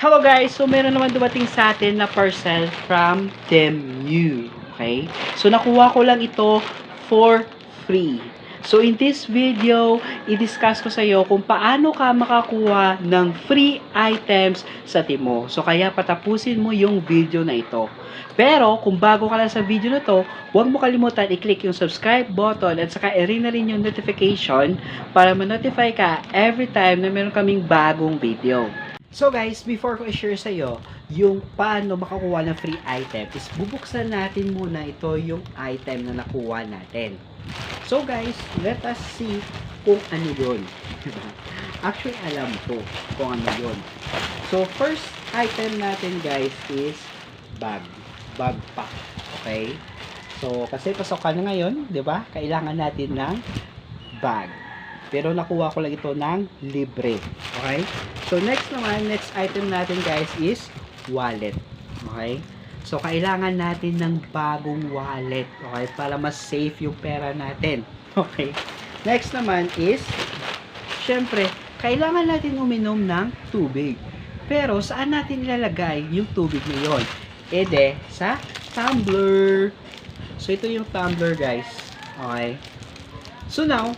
Hello guys! So meron naman dumating sa atin na parcel from Temu. Okay? So nakuha ko lang ito for free. So in this video, i-discuss ko sa iyo kung paano ka makakuha ng free items sa Timo. So kaya patapusin mo yung video na ito. Pero kung bago ka lang sa video na to, huwag mo kalimutan i-click yung subscribe button at saka i-ring na rin yung notification para ma-notify ka every time na meron kaming bagong video. So guys, before ko i-share sa iyo yung paano makakuha ng free item, is bubuksan natin muna ito yung item na nakuha natin. So guys, let us see kung ano yun. Actually, alam ko kung ano yun. So first item natin guys is bag. Bag pack. Okay? So, kasi pasokan na ngayon, di ba? Kailangan natin ng bag. Pero nakuha ko lang ito ng libre. Okay? So, next naman, next item natin guys is wallet. Okay? So, kailangan natin ng bagong wallet. Okay? Para mas safe yung pera natin. Okay? Next naman is, syempre, kailangan natin uminom ng tubig. Pero, saan natin ilalagay yung tubig na yun? E de, sa tumbler. So, ito yung tumbler guys. Okay? So, now,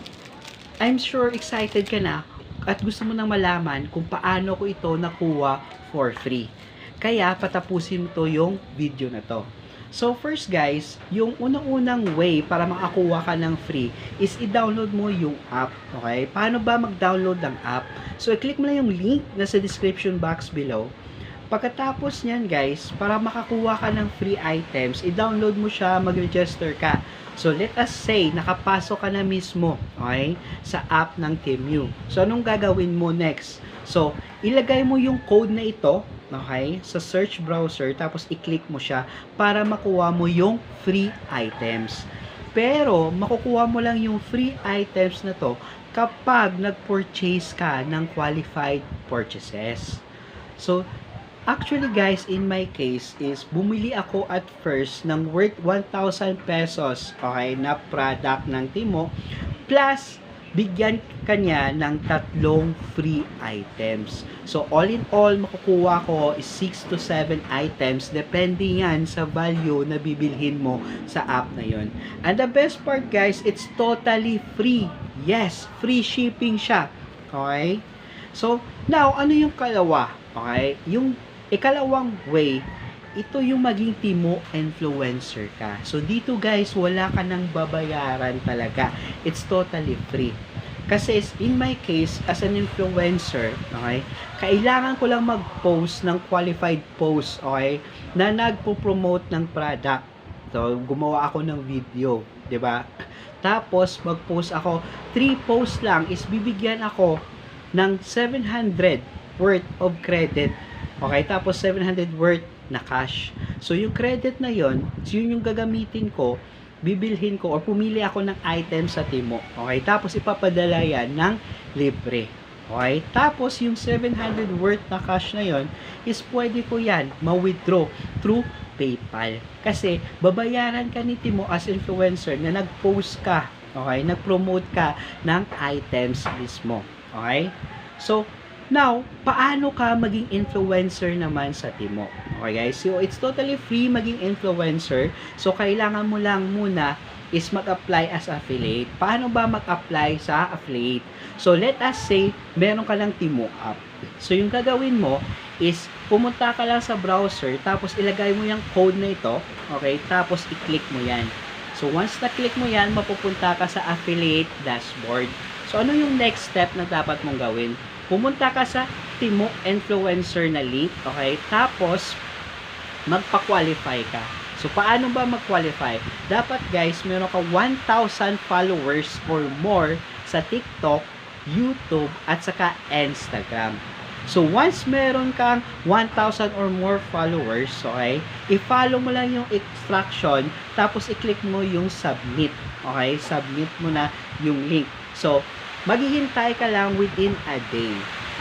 I'm sure excited ka na at gusto mo nang malaman kung paano ko ito nakuha for free. Kaya patapusin to yung video na to. So first guys, yung unang-unang way para makakuha ka ng free is i-download mo yung app. Okay? Paano ba mag-download ng app? So i-click mo lang yung link na sa description box below. Pagkatapos niyan guys, para makakuha ka ng free items, i-download mo siya, mag-register ka. So let us say, nakapasok ka na mismo, okay, sa app ng TeamU. So anong gagawin mo next? So, ilagay mo yung code na ito, okay, sa search browser, tapos i-click mo siya para makuha mo yung free items. Pero, makukuha mo lang yung free items na to kapag nag-purchase ka ng qualified purchases. So, Actually guys, in my case is bumili ako at first ng worth 1,000 pesos okay, na product ng Timo plus bigyan kanya ng tatlong free items. So all in all, makukuha ko is 6 to 7 items depende yan sa value na bibilhin mo sa app na yon. And the best part guys, it's totally free. Yes, free shipping siya. Okay? So, now, ano yung kalawa? Okay? Yung Ikalawang way, ito yung maging Timo influencer ka. So, dito guys, wala ka nang babayaran talaga. It's totally free. Kasi in my case, as an influencer, okay, kailangan ko lang mag-post ng qualified post, okay, na nagpo-promote ng product. So, gumawa ako ng video, 'di ba? Tapos, mag-post ako, 3 posts lang is bibigyan ako ng 700 worth of credit Okay, tapos 700 worth na cash. So, yung credit na yon, yun yung gagamitin ko, bibilhin ko or pumili ako ng item sa Timo. Okay, tapos ipapadala yan ng libre. Okay, tapos yung 700 worth na cash na yon is pwede ko yan ma-withdraw through PayPal. Kasi babayaran ka ni Timo as influencer na nag-post ka, okay, nag-promote ka ng items mismo. Okay? So, Now, paano ka maging influencer naman sa Timo? Okay guys, so it's totally free maging influencer. So, kailangan mo lang muna is mag-apply as affiliate. Paano ba mag-apply sa affiliate? So, let us say, meron ka lang Timo app. So, yung gagawin mo is, pumunta ka lang sa browser, tapos ilagay mo yung code na ito, okay? Tapos, i-click mo yan. So, once na-click mo yan, mapupunta ka sa affiliate dashboard. So, ano yung next step na dapat mong gawin? Pumunta ka sa Timo Influencer na link, okay? Tapos, magpa-qualify ka. So, paano ba mag-qualify? Dapat guys, meron ka 1,000 followers or more sa TikTok, YouTube, at saka Instagram. So, once meron kang 1,000 or more followers, okay, i-follow mo lang yung instruction, tapos i-click mo yung submit. Okay, submit mo na yung link. So, maghihintay ka lang within a day.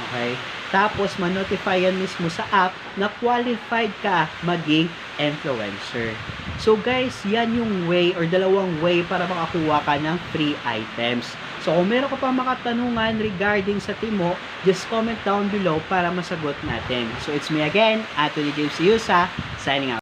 Okay? Tapos, ma-notify yan mismo sa app na qualified ka maging influencer. So, guys, yan yung way or dalawang way para makakuha ka ng free items. So, kung meron ka pa mga katanungan regarding sa Timo, just comment down below para masagot natin. So, it's me again, Anthony James Yusa, signing out.